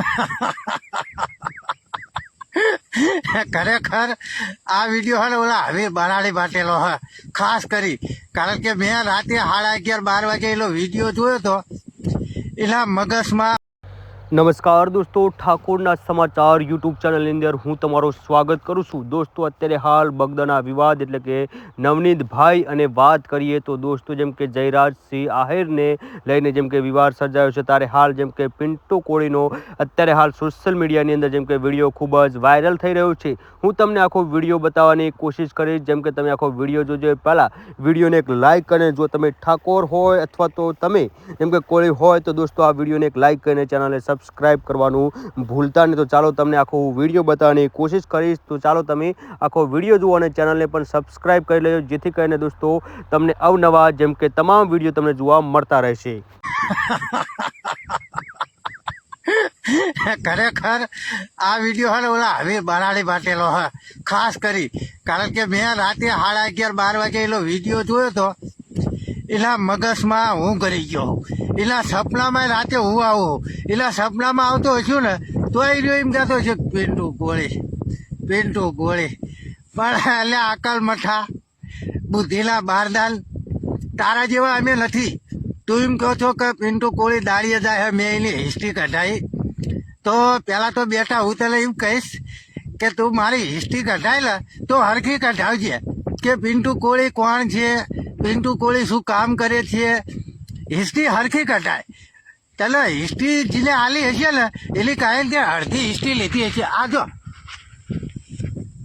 ખરેખર આ વીડિયો હે ઓલા હવે બરાડી બાટેલો હ. ખાસ કરી. કારણ કે મેં રાતે સાડા અગિયાર બાર વાગે એલો વીડિયો જોયો તો એના મગજમાં નમસ્કાર દોસ્તો, ઠાકોરના સમાચાર યુટ્યુબ ચેનલની અંદર હું તમારું સ્વાગત કરું છું. દોસ્તો, અત્યારે હાલ બગદાના વિવાદ એટલે કે નવનીતભાઈ અને વાત કરીએ તો દોસ્તો, જેમ કે જયરાજસિંહ આહિરને લઈને જેમ કે વિવાદ સર્જાયો છે, ત્યારે હાલ જેમ કે પિન્ટુ કોળીનો અત્યારે હાલ સોશિયલ મીડિયાની અંદર જેમ કે વીડિયો ખૂબ જ વાયરલ થઈ રહ્યો છે. હું તમને આખો વીડિયો બતાવવાની કોશિશ કરીશ, જેમ કે તમે આખો વીડિયો જોજો પહેલાં. વિડીયોને એક લાઇક કરીને જો તમે ઠાકોર હોય અથવા તો તમે જેમ કે કોળી હોય તો દોસ્તો, આ વિડીયોને એક લાઇક કરીને ચેનલને સબસ્ક્રાઇબ કરવાનું ભૂલતા નહીં. તો ચાલો તમને આખો વીડિયો બતાવવાની કોશિશ કરીશ. તો ચાલો તમે આખો વીડિયો જુઓ અને ચેનલને પણ સબસ્ક્રાઈબ કરી લેજો. જેથી કરીને દોસ્તો, તમને અવનવા જેમ કે તમામ વીડિયો તમને જોવા મળતા રહેશે. ખરેખર આ વીડિયો હે ઓલા હવે બરાડી બાટેલો હ. ખાસ કરી. કારણ કે મેં રાતે સાડા અગિયાર બાર વાગે એલો વીડિયો જોયો તો એના મગજમાં હું કરી ગયો. એના સપનામાં રાતે હું આવું? એના સપનામાં આવતો હશું ને તો એ રહ્યો એમ કહેતો છે પિન્ટુ ગોળી પિન્ટુ ગોળી. પણ એટલે આકલ મઠા, બુદ્ધિના બારદાન, તારા જેવા અમે નથી. તું એમ કહો છો કે પિન્ટુ કોળી દાળીએ જાય મેં એની હિસ્ટ્રી કઢાઈ. તો પહેલાં તો બેઠા હું તને એમ કહીશ કે તું મારી હિસ્ટ્રી કઢાયેલા તો હરખી કઢાવજે કે પિન્ટુ કોળી કોણ છે, પિન્ટુ કોળી શું કામ કરે છે હિસ્ટ્રી હરખી કઢાય ચાલો, હિસ્ટ્રી જેને આલી હશે ને એની કાંઈ ત્યાં અડધી હિસ્ટ્રી લીધી હશે. આ જો.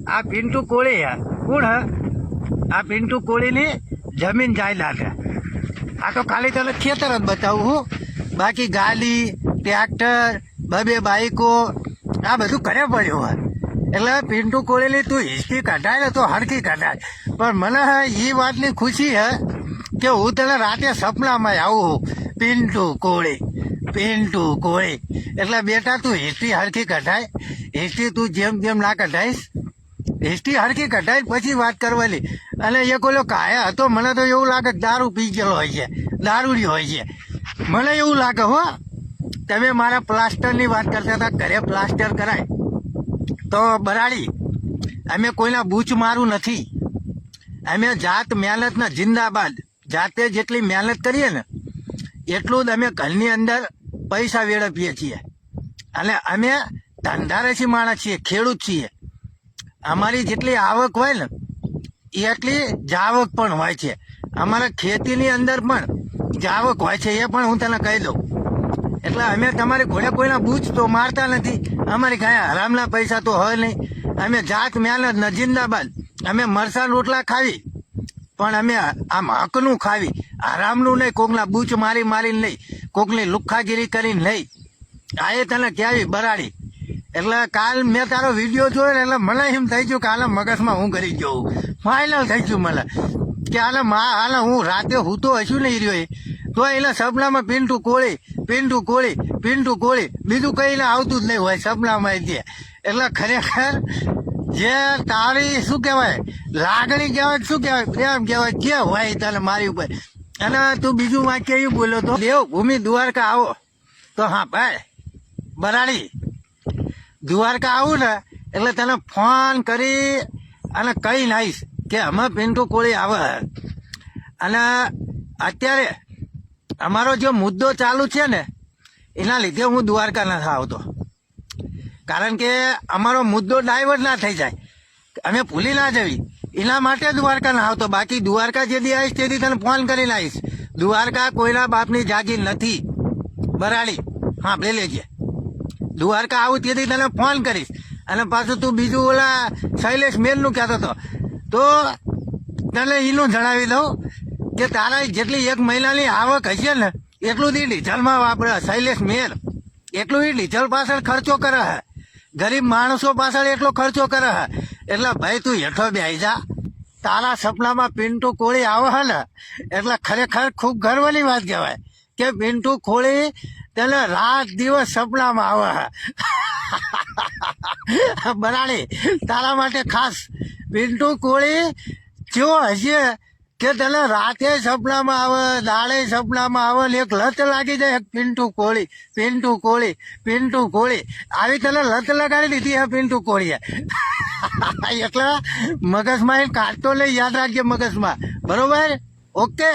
આ પિન્ટુ કોળી હે. કોણ હે? આ પિન્ટુ કોળીની જમીન જાયદાદ હે આ તો ખાલી તને ખેતર જ બતાવું હું. બાકી ગાડી, ટ્રેક્ટર, બબે બાઈકો, આ બધું ઘરે પડ્યું હોય. એટલે પિન્ટુ કોળીની તું હિસ્ટ્રી કઢાય ને તો હરખી કઢાય. પણ મને એ વાતની ખુશી હે કે હું તને રાતે સપનામાં આવું પિન્ટુ કોળી પિન્ટુ કોળી. એટલે બેટા, તું હિસ્ટ્રી હરખી કઢાય. હિસ્ટ્રી તું જેમ જેમ ના કઢાઈશ, હિસ્ટ્રી હરખી કઢાઈ પછી વાત કરવાની. અને એ કોલો કાયા હતો, મને તો એવું લાગે દારૂ પી ગયેલો હોય છે દારૂડી હોય છે. મને એવું લાગે હો, તમે મારા પ્લાસ્ટરની વાત કરતા હતા, ઘરે પ્લાસ્ટર કરાય. તો બરાડી, અમે કોઈના બૂચ મારું નથી. અમે જાત મહેનતના જિંદાબાદ. જાતે જેટલી મહેનત કરીએ ને, એટલું જ અમે ઘરની અંદર પૈસા વેડફીએ છીએ. અને અમે ધંધારેસી માણસ છીએ, ખેડૂત છીએ. અમારી જેટલી આવક હોય ને એટલી જાવક પણ હોય છે. અમારા ખેતીની અંદર પણ જાવક હોય છે, એ પણ હું તને કહી દઉં. એટલે અમે તમારી ઘોડે કોઈના બૂચ તો મારતા નથી. અમારી કાંઈ હરામના પૈસા તો હોય નહીં. અમે જાત મહેનત ન અમે મરસાં રોટલા ખાવી. પણ અમે આમ હકનું ખાવી. આરામનું નહીં, કોકના બૂચ મારી મારીને નહીં કોકની લુખ્ખાગીરી કરીને નહીં આ એ તને કહેવી બરાડી. એટલે કાલ મેં તારો વીડિયો જોયો ને એટલે મને એમ થઈ ગયું કે હાલે મગજમાં હું કરી ગયો ફાઇનલ થઈ ગયું મને. કે હાલે મા હાલે હું રાતે હું તો હશું નહીં રહ્યો તો એના સપનામાં પિન્ટુ કોળી પિન્ટુ કોળી પિન્ટુ કોળી. બીજું કઈ આવતું જ નહીં હોય સપનામાં એટલે ખરેખર જે તારી શું કહેવાય? લાગણી કહેવાય શું કહેવાય? પ્રેમ કહેવાય જે હોય તને મારી ઉપર? અને તું બીજું વાક્ય એવું બોલો તો? દેવ ભૂમિ દ્વારકા આવો. તો હા, ભાઈ, બરાડી. દ્વારકા આવું ને, એટલે તને ફોન કરી અને કહી નાઈશ કે અમે પિન્ટુ કોળી આવે. અને અત્યારે અમારો જે મુદ્દો ચાલુ છે ને, એના લીધે હું દ્વારકા નથી આવતો. કારણ કે અમારો મુદ્દો ડાયવર્ટ ના થઈ જાય. અમે ભૂલી ના જવી. એના માટે દ્વારકા ના આવતો. બાકી દ્વારકા જેથી આવીશ તેથી તને ફોન કરીને આવીશ. દ્વારકા કોઈના બાપની જાગીર નથી. બરાડી. હા લે લેજે. દ્વારકા આવું તેથી તને ફોન કરીશ. અને પાછું તું બીજું ઓલા શૈલેષ મેલનું કહેતો હતો. તો તને એનું જણાવી દઉં કે તારા જેટલી એક મહિનાની આવક હશે ને, એટલું જ ડીઝલમાં વાપરે શૈલેષ મેલ. એટલું એ ડીઝલ પાછળ ખર્ચો કરે હે. ગરીબ માણસો પાછળ એટલો ખર્ચો કરે હે. એટલે ભાઈ, તું હેઠો બેસી જા. તારા સપનામાં પિન્ટુ કોળી આવે હે ને, એટલે ખરેખર ખૂબ ગર્વની વાત કહેવાય કે પિન્ટુ કોળી તેને રાત દિવસ સપનામાં આવે હે. બરાડી, તારા માટે ખાસ પિન્ટુ કોળી જેવો હશે કે તને રાતે સપનામાં આવે, દાડે સપનામાં આવે એક લત લાગી જાય પિન્ટુ કોળી પિન્ટુ કોળી પિન્ટુ કોળી. આવી તને લત લગાડી દીધી હે પિન્ટુ કોળીએ. એટલે મગજમાં એ કાઢતો લઈ યાદ રાખજે મગજમાં. બરોબર? ઓકે?